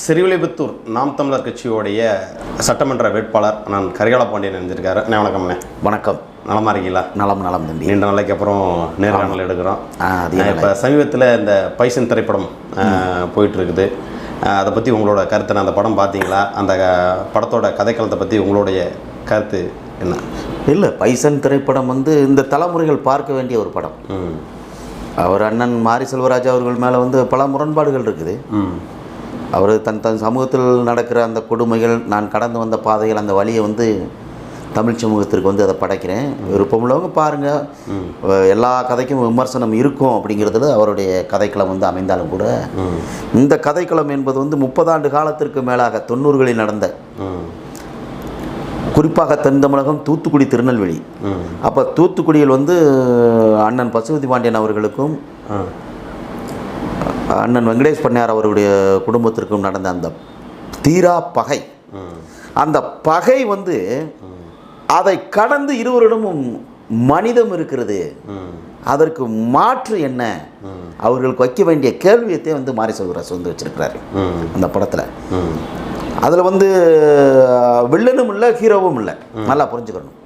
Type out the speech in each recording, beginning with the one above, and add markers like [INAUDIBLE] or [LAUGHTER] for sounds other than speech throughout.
சிறுவிலைபுத்தூர் நாம் தமிழர் கட்சியோடைய சட்டமன்ற வேட்பாளர் நான் கரிகால பாண்டியன் நினைஞ்சிருக்காரு அண்ணே வணக்கம்ண்ணே வணக்கம். நலமா இருக்கீங்களா? நலம் நலம் தம்பி. நீண்ட நாளைக்கு அப்புறம் நேர்காணல் எடுக்கிறோம். இப்போ சமீபத்தில் இந்த பைசன் திரைப்படம் போயிட்டு இருக்குது அதை பற்றி உங்களோட கருத்து அந்த படம் பார்த்தீங்களா அந்த படத்தோட கதைக்களத்தை பற்றி உங்களுடைய கருத்து என்ன? இல்லை பைசன் திரைப்படம் வந்து இந்த தலைமுறைகள் பார்க்க வேண்டிய ஒரு படம். ம். அவர் அண்ணன் மாரி செல்வராஜ் அவர்கள் மேலே வந்து பல முரண்பாடுகள் இருக்குது. அவர் தன் தன் சமூகத்தில் நடக்கிற அந்த கொடுமைகள் நான் கடந்து வந்த பாதைகள் அந்த வழியை வந்து தமிழ் சமூகத்திற்கு வந்து அதை படைக்கிறேன். விருப்பமுள்ளவங்க பாருங்கள் எல்லா கதைக்கும் விமர்சனம் இருக்கும் அப்படிங்கிறதுல அவருடைய கதைக்களம் வந்து அமைந்தாலும் கூட. இந்த கதைக்களம் என்பது வந்து முப்பதாண்டு காலத்திற்கு மேலாக தொண்ணூறுகளில் நடந்த குறிப்பாக தென் தமிழகம் தூத்துக்குடி திருநெல்வேலி. அப்போ தூத்துக்குடியில் வந்து அண்ணன் பசுபதி பாண்டியன் அவர்களுக்கும் அண்ணன் வெங்கடேஷ் பண்ணையார் அவருடைய குடும்பத்திற்கும் நடந்த அந்த தீரா பகை. அந்த பகை வந்து அதை கடந்து இருவரிடமும் மனிதம் இருக்கிறது. அதற்கு மாற்று என்ன? அவர்களுக்கு வைக்க வேண்டிய கேள்வியத்தை வந்து மாரி செல்வராஜ் வந்து வச்சிருக்கிறாரு. அந்த படத்தில். அதில் வந்து வில்லனும் இல்லை ஹீரோவும் இல்லை. நல்லா புரிஞ்சுக்கணும்.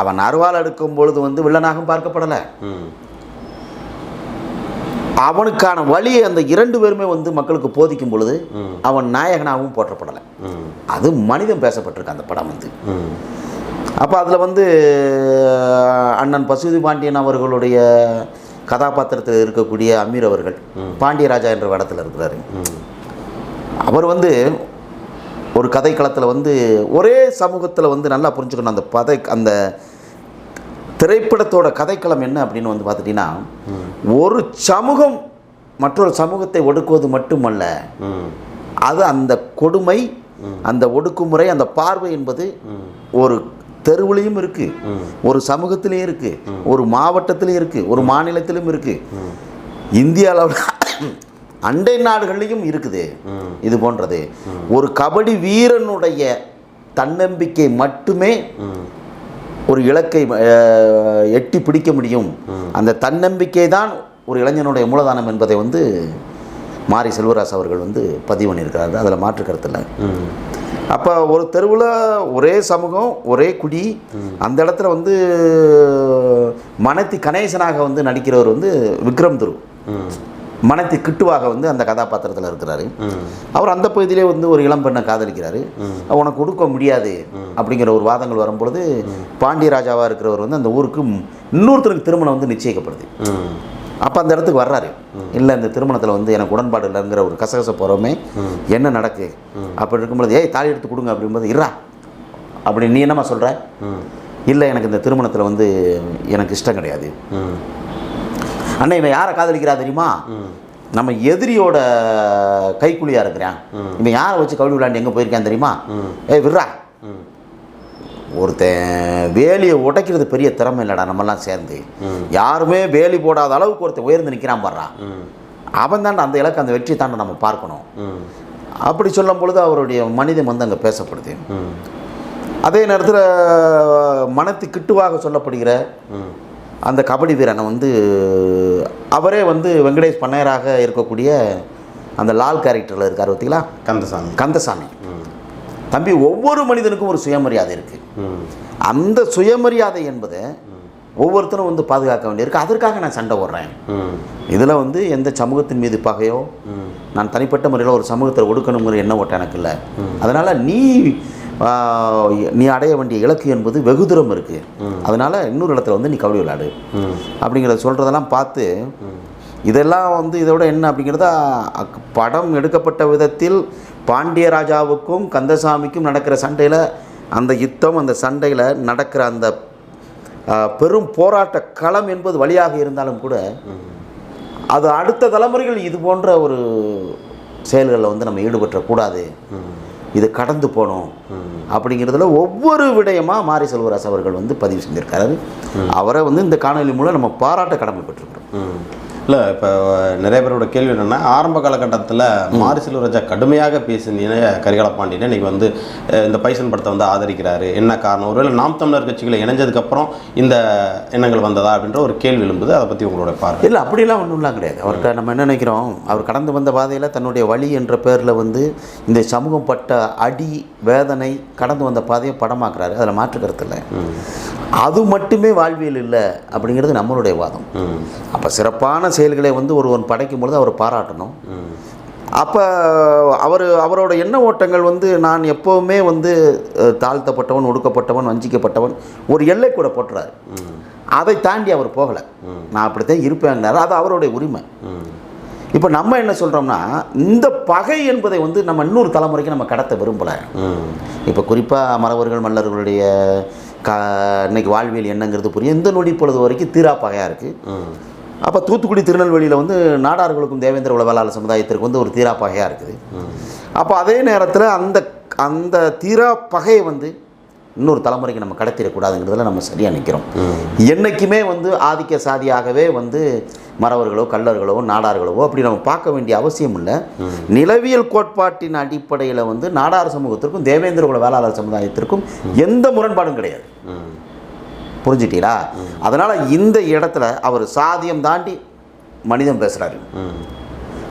அவன் அருவாள் எடுக்கும் பொழுது வந்து வில்லனாகவும் பார்க்கப்படலை. அவனுக்கான வழியை அந்த இரண்டு பேருமே வந்து மக்களுக்கு போதிக்கும் பொழுது அவன் நாயகனாகவும் போற்றப்படலை. அது மனிதம் பேசப்பட்டிருக்கு அந்த படம் வந்து. அப்போ அதில் வந்து அண்ணன் பசுதி பாண்டியன் அவர்களுடைய கதாபாத்திரத்தில் இருக்கக்கூடிய அமீர் அவர்கள் பாண்டியராஜா என்ற இடத்துல இருக்கிறாரு. அவர் வந்து ஒரு கதைக்களத்தில் வந்து ஒரே சமூகத்தில் வந்து நல்லா புரிஞ்சுக்கணும். அந்த பதை அந்த திரைப்படத்தோட கதைக்களம் என்ன அப்படின்னு வந்து பார்த்துட்டிங்கன்னா ஒரு சமூகம் மற்றொரு சமூகத்தை ஒடுக்குவது மட்டுமல்ல. அது அந்த கொடுமை அந்த ஒடுக்குமுறை அந்த பார்வை என்பது ஒரு தெருவுலையும் இருக்கு. ஒரு சமூகத்திலையும் இருக்கு. ஒரு மாவட்டத்திலையும் இருக்கு. ஒரு மாநிலத்திலும் இருக்கு. இந்திய அளவில் [COUGHS] அண்டை நாடுகள்லையும் இருக்குது. இது போன்றது. ஒரு கபடி வீரனுடைய தன்னம்பிக்கை மட்டுமே ஒரு இலக்கை எட்டி பிடிக்க முடியும். அந்த தன்னம்பிக்கை தான் ஒரு இளைஞனுடைய மூலதானம் என்பதை வந்து மாரி செல்வராஜ் அவர்கள் வந்து பதிவு பண்ணியிருக்கிறார். அதில் மாற்று கருத்து இல்லை. அப்போ ஒரு தெருவில் ஒரே சமூகம் ஒரே குடி அந்த இடத்துல வந்து மனத்தி கணேசனாக வந்து நடிக்கிறவர் வந்து விக்ரம் துரு. மனத்தி கிட்டுவாக வந்து அந்த கதாபாத்திரத்தில் இருக்கிறாரு. அவர் அந்த பகுதியிலே வந்து ஒரு இளம் பெண்ணை காதலிக்கிறாரு. உனக்கு கொடுக்க முடியாது அப்படிங்கிற ஒரு வாதங்கள் வரும்பொழுது பாண்டியராஜாவாக இருக்கிறவர் வந்து அந்த ஊருக்கு இன்னொருத்தருக்கு திருமணம் வந்து நிச்சயிக்கப்படுது. அப்போ அந்த இடத்துக்கு வர்றாரு. இல்லை இந்த திருமணத்தில் வந்து எனக்கு உடன்பாடு இல்லைங்கிற ஒரு கசகச போகிறோமே என்ன நடக்கு? அப்படி இருக்கும்போது ஏய் தாலி எடுத்து கொடுங்க அப்படிங்கும்போது இறா அப்படி நீ என்னம்மா சொல்கிற இல்லை எனக்கு இந்த திருமணத்தில் வந்து எனக்கு இஷ்டம் கிடையாது. ம் அண்ணா இவன் யாரை காதலிக்கிறா தெரியுமா? நம்ம எதிரியோட கைக்குழியாக இருக்கிறான். இவன் யாரை வச்சு கபடி விளையாண்டு எங்கே போயிருக்கான் தெரியுமா? ஏய் விட்றா. ம் ஒருத்தன் வேலியை உடைக்கிறது பெரிய திறமை இல்லைடா நம்மலாம் சேர்ந்து. யாருமே வேலி போடாத அளவுக்கு ஒருத்தன் உயர்ந்து நிற்கிறான் பாடுறான் அவன் தாண்ட அந்த இலக்கு அந்த வெற்றி தாண்ட நம்ம பார்க்கணும். அப்படி சொல்லும் பொழுது அவருடைய மனிதம் வந்து அங்கே பேசப்படுது. அதே நேரத்தில் மனத்து கிட்டுவாக சொல்லப்படுகிற ம் அந்த கபடி வீரனை வந்து அவரே வந்து வெங்கடேஷ் பண்ணையராக இருக்கக்கூடிய அந்த லால் கேரக்டரில் இருக்கார் பார்த்தீங்களா? கந்தசாமி. கந்தசாமி. தம்பி ஒவ்வொரு மனிதனுக்கும் ஒரு சுயமரியாதை இருக்குது அந்த சுயமரியாதை என்பதை ஒவ்வொருத்தரும் வந்து பாதுகாக்க வேண்டியிருக்கு. அதற்காக நான் சண்டை போடுறேன். இதில் வந்து எந்த சமூகத்தின் மீது பகையோ நான் தனிப்பட்ட முறையில் ஒரு சமூகத்தை ஒடுக்கணுங்கிற எண்ணம் ஓட்டம் எனக்கு இல்லை. அதனால் நீ நீ அடைய வேண்டிய இலக்கு என்பது வெகு தூரம் இருக்குது அதனால் இன்னொரு இடத்துல வந்து நீ கபடி விளையாடு. அப்படிங்கிறத சொல்கிறதெல்லாம் பார்த்து இதெல்லாம் வந்து இதோட என்ன அப்படிங்கிறத படம் எடுக்கப்பட்ட விதத்தில் பாண்டியராஜாவுக்கும் கந்தசாமிக்கும் நடக்கிற சண்டையில் அந்த யுத்தம் அந்த சண்டையில் நடக்கிற அந்த பெரும் போராட்ட களம் என்பது வழியாக இருந்தாலும் கூட அது அடுத்த தலைமுறைகள் இது போன்ற ஒரு செயல்களில் வந்து நம்ம ஈடுபற்றக்கூடாது இது கடந்து போகணும் அப்படிங்கிறதுல ஒவ்வொரு விடயமாக மாரி செல்வராஜ் அவர்கள் வந்து பதிவு செஞ்சிருக்காரு. அவரை வந்து இந்த காணொலி மூலம் நம்ம பாராட்ட கடமைப்பட்டிருக்கிறோம். இல்லை இப்போ நிறைய பேரோட கேள்வி என்னென்னா ஆரம்ப காலகட்டத்தில் மாரி செல்வராஜா கடுமையாக பேசின கரிகால பாண்டியன் இன்னைக்கு வந்து இந்த பைசன் படத்தை வந்து ஆதரிக்கிறாரு. என்ன காரணம்? ஒருவேளை நாம் தமிழர் கட்சிகளை இணைஞ்சதுக்கப்புறம் இந்த எண்ணங்கள் வந்ததா அப்படின்ற ஒரு கேள்வி எழும்புது. அதை பற்றி உங்களோட பார்வை. இல்லை அப்படிலாம் ஒன்றும்லாம் கிடையாது. அவர்கிட்ட நம்ம என்ன நினைக்கிறோம்? அவர் கடந்து வந்த பாதையில் தன்னுடைய வழி என்ற பேரில் வந்து இந்த சமூகம் பட்ட அடி வேதனை கடந்து வந்த பாதையை படமாக்குறாரு. அதில் மாற்று கருத்து இல்லை. அது மட்டுமே வாழ்வியல் இல்லை அப்படிங்கிறது நம்மளுடைய வாதம். அப்போ சிறப்பான செயல்களை வந்து ஒருவன் படைக்கும் பொழுது அவர் பாராட்டணும். அப்போ அவர் அவரோட எண்ண ஓட்டங்கள் வந்து நான் எப்போவுமே வந்து தாழ்த்தப்பட்டவன் ஒடுக்கப்பட்டவன் வஞ்சிக்கப்பட்டவன் ஒரு எல்லை கூட போட்டுறாரு. அதை தாண்டி அவர் போகலை. நான் அப்படித்தான் இருப்பேன் அது அவருடைய உரிமை. இப்போ நம்ம என்ன சொல்கிறோம்னா இந்த பகை என்பதை வந்து நம்ம இன்னொரு தலைமுறைக்கு நம்ம கடத்த விரும்பலை. இப்போ குறிப்பாக மறவர்கள் மல்லர்களுடைய க இன்னைக்கு வாழ்வியல் என்னங்கிறது புரியும். இந்த நொடி பொழுது வரைக்கும் தீரா பகையாக இருக்குது அப்போ தூத்துக்குடி திருநெல்வேலியில் வந்து நாடார்களுக்கும் தேவேந்திர உளவாளர் சமுதாயத்திற்கு வந்து ஒரு தீராப்பகையாக இருக்குது. அப்போ அதே நேரத்தில் அந்த அந்த தீரா பகையை வந்து இன்னொரு தலைமுறைக்கு நம்ம கடத்திடக்கூடாதுங்கிறதுல நம்ம சரியாக நிற்கிறோம் என்றைக்குமே வந்து ஆதிக்க சாதியாகவே வந்து மறவர்களோ கள்ளர்களோ நாடார்களோ அப்படி நம்ம பார்க்க வேண்டிய அவசியம் இல்லை. நிலவியல் கோட்பாட்டின் அடிப்படையில் வந்து நாடார் சமூகத்திற்கும் தேவேந்திர குல வேளாளர் சமுதாயத்திற்கும் எந்த முரண்பாடும் கிடையாது. புரிஞ்சிட்டீங்களா? அதனால் இந்த இடத்துல அவர் சாதியம் தாண்டி மனிதன் பேசுகிறாரு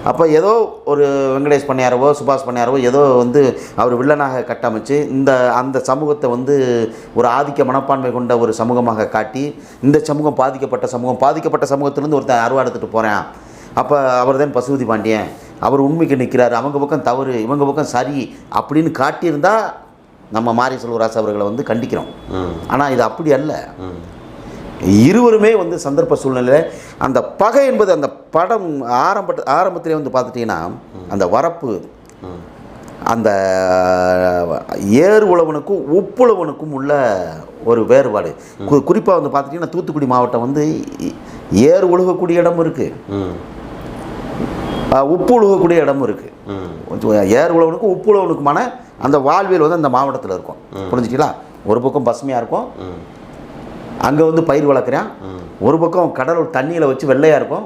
அப்போ ஏதோ ஒரு வெங்கடேஷ் பண்ணியாரவோ சுபாஷ் பண்ணியாரவோ ஏதோ வந்து அவர் வில்லனாக கட்டமைச்சு இந்த அந்த சமூகத்தை வந்து ஒரு ஆதிக்க மனப்பான்மை கொண்ட ஒரு சமூகமாக காட்டி இந்த சமூகம் பாதிக்கப்பட்ட சமூகம் பாதிக்கப்பட்ட சமூகத்திலேருந்து ஒருத்தன் அருவா எடுத்துகிட்டு போகிறேன் அப்போ அவர் தான் பசுபதி பாண்டியன். அவர் உண்மைக்கு நிற்கிறார் அவங்க பக்கம் தவறு இவங்க பக்கம் சரி அப்படின்னு காட்டியிருந்தால் நம்ம மாரி செல்வராஜ் அவர்களை வந்து கண்டிக்கிறோம். ஆனால் இது அப்படி அல்ல. இருவருமே வந்து சந்தர்ப்ப சூழ்நிலையில் அந்த பகை என்பது அந்த படம் ஆரம்ப ஆரம்பத்திலே வந்து பார்த்துட்டிங்கன்னா அந்த வரப்பு அந்த ஏர் உழவனுக்கும் உப்புழவனுக்கும் உள்ள ஒரு வேறுபாடு. குறிப்பாக வந்து பார்த்துட்டிங்கன்னா தூத்துக்குடி மாவட்டம் வந்து ஏர் உழுகக்கூடிய இடமும் இருக்குது உப்பு உழுகக்கூடிய இடமும் இருக்குது ஏர் உழவனுக்கும் உப்பு உழவனுக்குமான அந்த வாழ்வியல் வந்து அந்த மாவட்டத்தில் இருக்கும். புரிஞ்சுட்டீங்களா? ஒரு பக்கம் பசுமையாக இருக்கும். அங்கே வந்து பயிர் வளர்க்குறான். ஒரு பக்கம் கடல் தண்ணியில் வச்சு வெள்ளையாக இருக்கும்.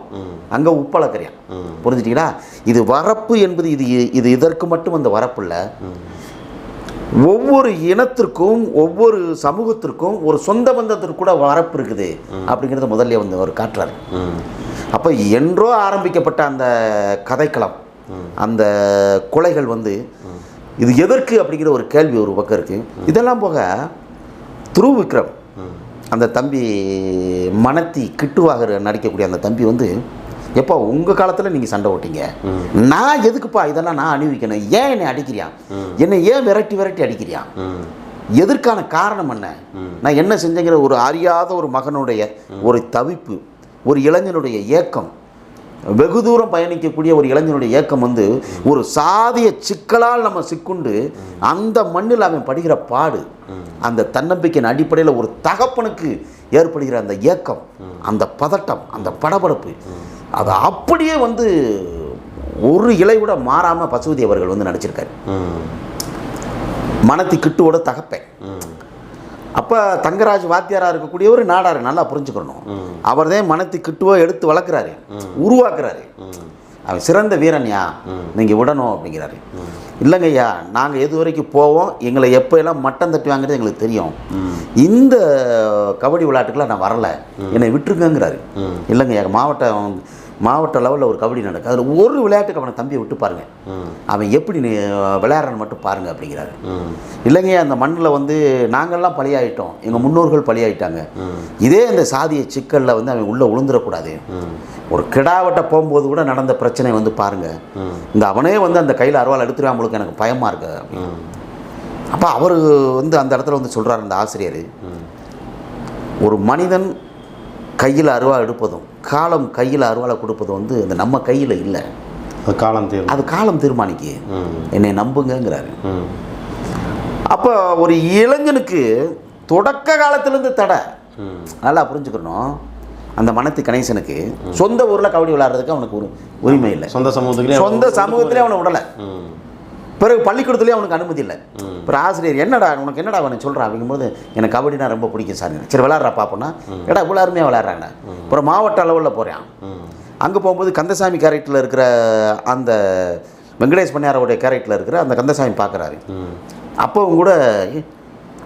அங்கே உப்பு வளர்க்குறான் புரிஞ்சுட்டீங்களா? இது வரப்பு என்பது இது இது இதற்கு மட்டும் அந்த வரப்பு இல்லை. ஒவ்வொரு இனத்திற்கும் ஒவ்வொரு சமூகத்திற்கும் ஒரு சொந்த பந்தத்திற்கு கூட வரப்பு இருக்குது. அப்படிங்கிறத முதல்ல வந்து அவர் காட்டுறாரு. அப்போ என்றோ ஆரம்பிக்கப்பட்ட அந்த கதைக்களம் அந்த கொலைகள் வந்து இது எதற்கு அப்படிங்கிற ஒரு கேள்வி ஒரு பக்கம் இருக்குது இதெல்லாம் போக துருவ் விக்ரம் அந்த தம்பி மனத்தி கிட்டுவாகர் நடிக்கக்கூடிய அந்த தம்பி வந்து எப்போ உங்கள் காலத்தில் நீங்கள் சண்டை ஓட்டிங்க நான் எதுக்குப்பா இதெல்லாம் நான் அணிவிக்கணும்? ஏன் என்னை அடிக்கிறியான் என்னை ஏன் விரட்டி விரட்டி அடிக்கிறியான் ம். எதற்கான காரணம் என்ன? நான் என்ன செஞ்சேங்கிற ஒரு அறியாத ஒரு மகனுடைய ஒரு தவிப்பு ஒரு இளைஞனுடைய ஏக்கம் வெகு தூரம் பயணிக்கக்கூடிய ஒரு இளைஞனுடைய ஏக்கம் வந்து ஒரு சாதிய சிக்கலால் நம்ம சிக்குண்டு அந்த மண்ணில் அவன் படுகிற பாடு அந்த தன்னம்பிக்கையின் அடிப்படையில் ஒரு தகப்பனுக்கு ஏற்படுகிற அந்த ஏக்கம் அந்த பதட்டம் அந்த படபடப்பு அது அப்படியே வந்து ஒரு இலை கூட மாறாமல் பசுபதி அவர்கள் வந்து நடிச்சிருக்காரு. மனத்தி கிட்டுவோட தகப்பேன். அப்போ தங்கராஜ் வாத்தியாராக இருக்கக்கூடியவர் நாடார் நல்லா புரிஞ்சுக்கணும். அவர் தான் மனத்தி கிட்டுவோ எடுத்து வளர்க்குறாரு. உருவாக்குறாரு. அவன் சிறந்த வீரன்யா. நீங்கள் விடணும் அப்படிங்கிறாரு. இல்லைங்கய்யா நாங்கள் எது வரைக்கும் போவோம் எங்களை எப்போ எல்லாம் மட்டம் தட்டி வாங்குறது எங்களுக்கு தெரியும். இந்த கபடி விளையாட்டுக்கெல்லாம் நான் வரல. என்னை விட்டுருங்கங்கிறாரு. இல்லைங்கய்யா மாவட்டம் மாவட்ட லெவலில் ஒரு கபடி நடக்குது அதில் ஒரு விளையாட்டுக்கு அவனை தம்பியை விட்டு பாருங்க. அவன் எப்படி நீ விளையாடுறன்னு மட்டும் பாருங்க அப்படிங்கிறாரு. இல்லைங்க அந்த மண்ணில் வந்து நாங்கள்லாம் பலியாயிட்டோம். எங்கள் முன்னோர்கள் பலியாயிட்டாங்க. இதே இந்த சாதிய சிக்கலில் வந்து அவன் உள்ளே விழுந்துடக்கூடாது ஒரு கிடாவட்ட போகும்போது கூட நடந்த பிரச்சனை வந்து பாருங்க. ம். இந்த அவனே வந்து அந்த கையில் அருவாள் எடுத்துருவாங்களுக்கு எனக்கு பயமாக இருக்கு அப்போ அவர் வந்து அந்த இடத்துல வந்து சொல்கிறார் அந்த ஆசிரியர். ஒரு மனிதன் கையில் அருவா எடுப்பதும் காலம் கையில் அருவாளை கொடுப்பதும் வந்து அந்த நம்ம கையில் இல்லை. காலம் அது காலம் தீர்மானிக்கு என்னை நம்புங்கங்கிறாரு. ம். அப்போ ஒரு இளைஞனுக்கு தொடக்க காலத்திலேருந்து தடை. நல்லா புரிஞ்சுக்கணும். அந்த மனத்தி கணேசனுக்கு சொந்த ஊரில் கபடி விளையாடுறதுக்கு அவனுக்கு ஒரு உரிமை இல்லை. சொந்த சமூகத்துக்குள்ளே சொந்த சமூகத்திலே அவனை விடலை. பிறகு பள்ளிக்கூடத்துலேயே அவனுக்கு அனுமதி இல்லை. அப்புறம் ஆசிரியர் என்னடா உனக்கு என்னடா அவனை சொல்கிறான் அப்படிங்கும்போது எனக்கு கபடினா ரொம்ப பிடிக்கும் சார். சரி விளையாடுறா பார்ப்போன்னா ஏடா இவ்வளோ அருமையாக விளையாடுறாங்க. அப்புறம் மாவட்ட அளவில் போகிறான் அங்கே போகும்போது கந்தசாமி கேரக்டரில் இருக்கிற அந்த வெங்கடேஷ் பண்ணையாரோடைய கேரக்டரில் இருக்கிற அந்த கந்தசாமி பார்க்குறாரு ம். அப்போ அவங்க கூட "ஏய்,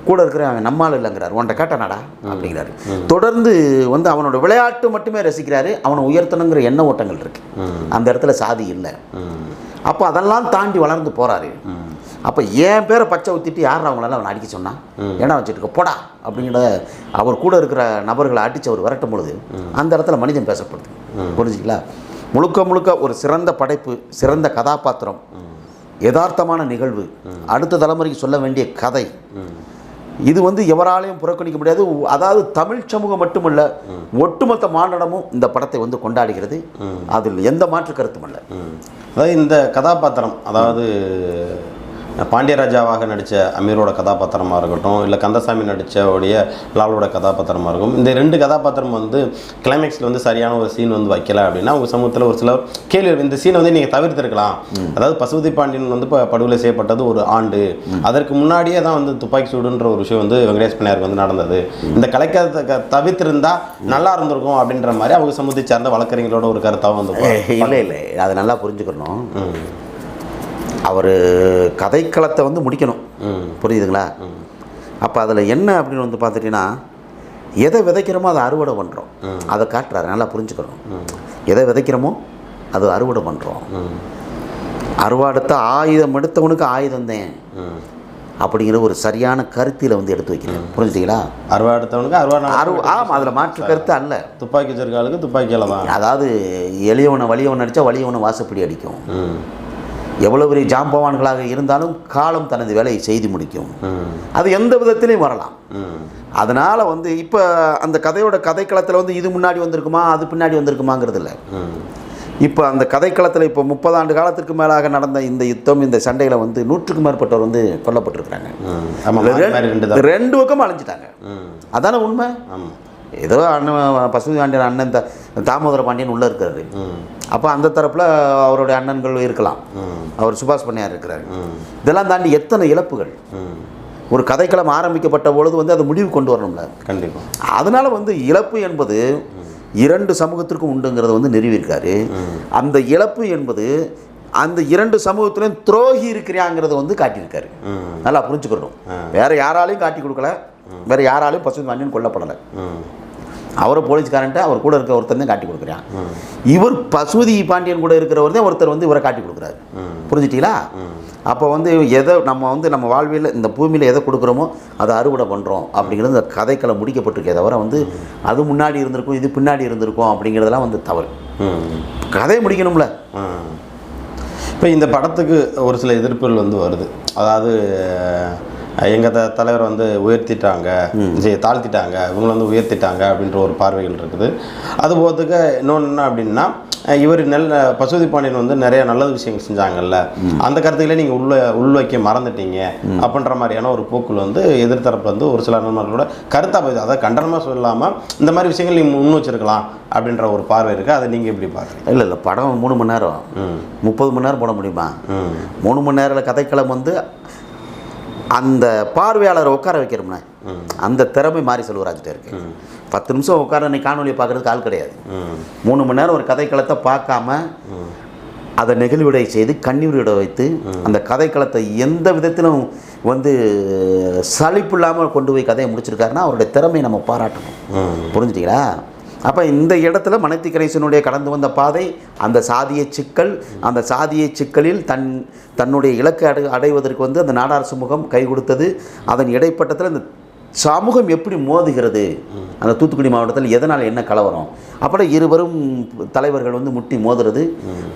கூட இருக்கிற அவன் நம்மால் இல்லைங்கிறார். உன்ட்ட கேட்டானாடா. அப்படிங்கிறாரு. தொடர்ந்து வந்து அவனோட விளையாட்டு மட்டுமே ரசிக்கிறாரு. அவனை உயர்த்தணுங்கிற எண்ண ஓட்டங்கள் இருக்கு. அந்த இடத்துல சாதி இல்லை. அப்போ அதெல்லாம் தாண்டி வளர்ந்து போறாரு. ம் அப்போ என் பேரை பச்சை ஊற்றிட்டு யார் அவங்களால அவனை அடிக்க சொன்னான் ஏன்னா வச்சுட்டு இருக்க, போடா அப்படிங்கிற அவர் கூட இருக்கிற நபர்களை அடித்து அவர் விரட்டும் பொழுது அந்த இடத்துல மனிதன் பேசப்படுது. புரிஞ்சுங்களா? முழுக்க முழுக்க ஒரு சிறந்த படைப்பு சிறந்த கதாபாத்திரம். யதார்த்தமான நிகழ்வு. அடுத்த தலைமுறைக்கு சொல்ல வேண்டிய கதை. இது வந்து எவராலையும் புறக்கணிக்க முடியாது. அதாவது தமிழ் சமூகம் மட்டுமல்ல ஒட்டுமொத்த மாநிலமும் இந்த படத்தை வந்து கொண்டாடுகிறது. அதில் எந்த மாற்று கருத்தும் இல்லை. அதாவது இந்த கதாபாத்திரம் அதாவது பாண்டியராஜாவாக நடித்த அமீரோட கதாபாத்திரமாக இருக்கட்டும் இல்லை கந்தசாமி நடித்த உடைய லாலோட கதாபாத்திரமாக இருக்கும் இந்த ரெண்டு கதாபாத்திரம் வந்து கிளைமேக்ஸில் வந்து சரியான ஒரு சீன் வந்து வைக்கல அப்படின்னா உங்கள் சமூகத்தில் ஒரு சில கேள்வி இந்த சீனை வந்து நீங்கள் தவிர்த்திருக்கலாம். அதாவது பசுபதி பாண்டியன் வந்து இப்போ படுகொலை செய்யப்பட்டது ஒரு ஆண்டு. அதற்கு முன்னாடியே தான் வந்து துப்பாக்கி சூடுன்ற ஒரு விஷயம் வந்து வெங்கடேஷ் பண்ணையாருக்கு வந்து நடந்தது. இந்த கலைக்கத்தை தவிர்த்திருந்தா நல்லா இருந்திருக்கும் அப்படின்ற மாதிரி அவங்க சமூகத்தை சார்ந்த வழக்கறிஞர்களோட ஒரு கருத்தாகவும் வந்து இல்லை இல்லை அதை நல்லா புரிஞ்சுக்கணும். அவர் கதைக்களத்தை வந்து முடிக்கணும். புரியுதுங்களா? அப்போ அதில் என்ன அப்படின்னு வந்து பார்த்துட்டிங்கன்னா எதை விதைக்கிறோமோ அதை அறுவடை பண்ணுறோம் அதை காட்டுறாரு நல்லா புரிஞ்சுக்கணும். எதை விதைக்கிறோமோ அது அறுவடை பண்ணுறோம் அறுவாடுத்த ஆயுதம் எடுத்தவனுக்கு ஆயுதம் தான். அப்படிங்கிற ஒரு சரியான கருத்தியில் வந்து எடுத்து வைக்கிறேன். புரிஞ்சுட்டீங்களா அருவா நாணயம். அரு ஆமாம் அதில் மாற்று கருத்து அல்ல. துப்பாக்கி வச்சிருக்காளுக்கு துப்பாக்கியால தான். அதாவது எளியவனை வலியவன் அடித்தா வலியவனை வாசப்படி அடிக்கும். எவ்வளோ பெரிய ஜாம்பவான்களாக இருந்தாலும் காலம் தனது வேலையை செய்து முடிக்கும். அது எந்த விதத்திலையும் வரலாம். அதனால் வந்து இப்போ அந்த கதையோட கதைக்களத்தில் வந்து இது முன்னாடி வந்திருக்குமா அது பின்னாடி வந்திருக்குமாங்கிறது இல்லை. இப்போ அந்த கதைக்களத்தில் இப்போ முப்பது ஆண்டு காலத்திற்கு மேலாக நடந்த இந்த யுத்தம் இந்த சண்டையில் வந்து நூற்றுக்கும் மேற்பட்டவர் வந்து கொல்லப்பட்டிருக்கிறாங்க. ரெண்டு தான். ரெண்டு பக்கம் அழிஞ்சிட்டாங்க. அதானே உண்மை? ஆமாம் ஏதோ அண்ணன் பசுமை பாண்டியன் அண்ணன் த- தாமோதர பாண்டியன் உள்ளே இருக்கிறாரு அப்போ அந்த தரப்பில் அவருடைய அண்ணன்கள் இருக்கலாம். அவர் சுபாஷ் பண்ணையார் இருக்கிறாரு. இதெல்லாம் தாண்டி எத்தனை இழப்புகள்? ஒரு கதைக்களம் ஆரம்பிக்கப்பட்ட பொழுது வந்து அது முடிவு கொண்டு வரணும்ல. கண்டிப்பாக அதனால வந்து இழப்பு என்பது இரண்டு சமூகத்திற்கும் உண்டுங்கிறத வந்து நிறுவியிருக்காரு அந்த இழப்பு என்பது அந்த இரண்டு சமூகத்திலையும் துரோகி இருக்கிறாங்கிறத வந்து காட்டியிருக்காரு. நல்லா புரிஞ்சுக்கணும். வேற யாராலையும் காட்டி கொடுக்கல. வேற யாராலையும் பசுமை பாண்டியன் கொல்லப்படலை அவரை போலீஸ்காரன்ட்டு அவர் கூட இருக்க ஒருத்தர் தான் காட்டி கொடுக்குறான். இவர் பசுதி பாண்டியன் கூட இருக்கிறவர் தான் ஒருத்தர் வந்து இவரை காட்டி கொடுக்குறாரு. புரிஞ்சிட்டீங்களா? அப்போ வந்து எதை நம்ம வந்து நம்ம வாழ்வியில் இந்த பூமியில் எதை கொடுக்குறோமோ அதை அறுவடை பண்ணுறோம் அப்படிங்கிறது இந்த கதைக்களை முடிக்கப்பட்டிருக்கே தவிர வந்து அது முன்னாடி இருந்திருக்கும் இது பின்னாடி இருந்திருக்கும் அப்படிங்கிறதெல்லாம் வந்து தவறு. கதை கதையை முடிக்கணும்ல. இப்போ இந்த படத்துக்கு ஒரு சில எதிர்ப்புகள் வந்து வருது. அதாவது எங்கள் த தலைவர் வந்து உயர்த்திட்டாங்க சரி தாழ்த்திட்டாங்க இவங்களை வந்து உயர்த்திட்டாங்க அப்படின்ற ஒரு பார்வைகள் இருக்குது. அது போகிறதுக்கு இன்னொன்று என்ன அப்படின்னா இவர் நெல் பசுபதி பாண்டியன் வந்து நிறைய நல்ல விஷயங்கள் செஞ்சாங்கல்ல. அந்த கருத்துக்களை நீங்கள் உள்ள உள்வைக்க மறந்துட்டீங்க அப்படின்ற மாதிரியான ஒரு போக்குள் வந்து எதிர்த்தரப்பு வந்து ஒரு சில நண்பர்களோட கருத்தாக போகுது அதை கண்டனமாக சொல்லாமல் இந்த மாதிரி விஷயங்கள் நீங்கள் முன் வச்சிருக்கலாம் அப்படின்ற ஒரு பார்வை இருக்குது அதை நீங்கள் எப்படி பார்க்குறீங்க? இல்லை இல்லை படம் மூணு மணி நேரம். ம். முப்பது மணி நேரம் போட முடியுமா? மூணு மணி நேரம் கதைக்களம் வந்து அந்த பார்வையாளரை உட்கார வைக்கிறோம்னா அந்த திறமை மாறி செல்வராஜ்கிட்ட இருக்கு. பத்து நிமிஷம் உட்கார நீ காணொலியை பார்க்கறதுக்கு ஆள் கிடையாது. மூணு மணி நேரம் ஒரு கதைக்களத்தை பார்க்காம அதை நெகிழ்விடை செய்து கண்ணீரிட வைத்து அந்த கதைக்களத்தை எந்த விதத்திலும் வந்து சலிப்பு இல்லாமல் கொண்டு போய் கதையை முடிச்சிருக்காருன்னா அவருடைய திறமையை நம்ம பாராட்டணும். புரிஞ்சுட்டீங்களா? அப்போ இந்த இடத்துல மனத்தி கணேசனுடைய கடந்து வந்த பாதை அந்த சாதிய சிக்கல் அந்த சாதிய சிக்கலில் தன் தன்னுடைய இலக்கை அடை அடைவதற்கு வந்து அந்த நாடார் சமூகம் கை கொடுத்தது. அதன் இடைப்பட்டத்தில் இந்த சமூகம் எப்படி மோதுகிறது? அந்த தூத்துக்குடி மாவட்டத்தில் எதனால் என்ன கலவரம்? அப்படி இருவரும் தலைவர்கள் வந்து முட்டி மோதுறது.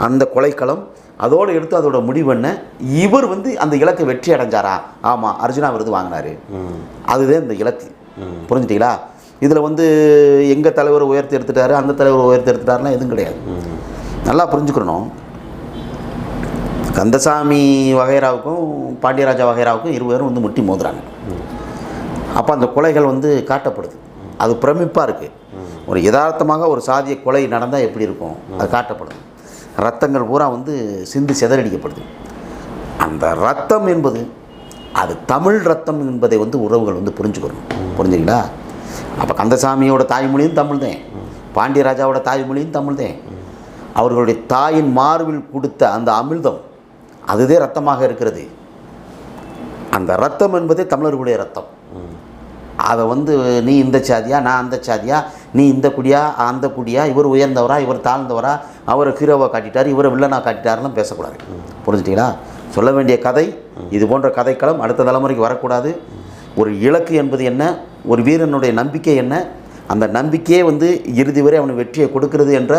அந்த கொலைக்களம் அதோடு எடுத்து அதோட முடிவு என்ன? இவர் வந்து அந்த இலக்கை வெற்றி அடைஞ்சாரா? ஆமாம் அர்ஜுனா விருது வாங்கினாரு. அதுதான் இந்த இலக்கு. புரிஞ்சுட்டீங்களா? இதில் வந்து எங்கள் தலைவர் உயர்த்தி எடுத்துட்டாரு அந்த தலைவர் உயர்த்தி எடுத்துட்டாருலாம் எதுவும் கிடையாது. நல்லா புரிஞ்சுக்கணும். கந்தசாமி வகைராவுக்கும் பாண்டியராஜா வகைராவுக்கும் இருவரும் வந்து முட்டி மோதுறாங்க. அப்போ அந்த கொலைகள் வந்து காட்டப்படுது. அது பிரமிப்பாக இருக்குது ஒரு யதார்த்தமாக ஒரு சாதிய கொலை நடந்தால் எப்படி இருக்கும்? அது காட்டப்படுது. ரத்தங்கள் பூரா வந்து சிந்து சிதறடிக்கப்படுது. அந்த ரத்தம் என்பது அது தமிழ் ரத்தம் என்பதை வந்து உறவுகள் வந்து புரிஞ்சுக்கணும். புரிஞ்சுங்களா அப்போ கந்தசாமியோட தாய்மொழியும் தமிழ் தான். பாண்டியராஜாவோட தாய்மொழியும் தமிழ் தான். அவர்களுடைய தாயின் மார்பில் கொடுத்த அந்த அமிர்தம் அதுவே ரத்தமாக இருக்கிறது. அந்த ரத்தம் என்பதே தமிழர்களுடைய ரத்தம். அதை வந்து நீ இந்த சாதியா நான் அந்த சாதியா நீ இந்த குடியா அந்த குடியா இவர் உயர்ந்தவரா இவர் தாழ்ந்தவரா அவரை ஹீரோவாக காட்டிட்டார் இவரை வில்லனாக காட்டிட்டாருலாம் பேசக்கூடாது. புரிஞ்சுட்டீங்களா? சொல்ல வேண்டிய கதை இது போன்ற கதைக்களம் அடுத்த தலைமுறைக்கு வரக்கூடாது. ஒரு இலக்கு என்பது என்ன? ஒரு வீரனுடைய நம்பிக்கை என்ன? அந்த நம்பிக்கையே வந்து இறுதி வரை அவனுக்கு வெற்றியை கொடுக்கிறது என்ற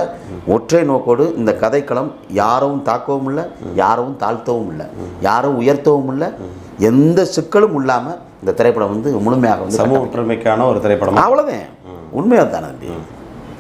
ஒற்றை நோக்கோடு இந்த கதைக்களம் யாரும் தாக்கவும் இல்லை யாரும் தாழ்த்தவும் இல்லை யாரும் உயர்த்தவும் இல்லை. எந்த சிக்கலும் இல்லாமல் இந்த திரைப்படம் வந்து முழுமையாக வந்து சமூக ஒற்றுமைக்கான ஒரு திரைப்படம்? அவ்வளோதான் உண்மையாக தானே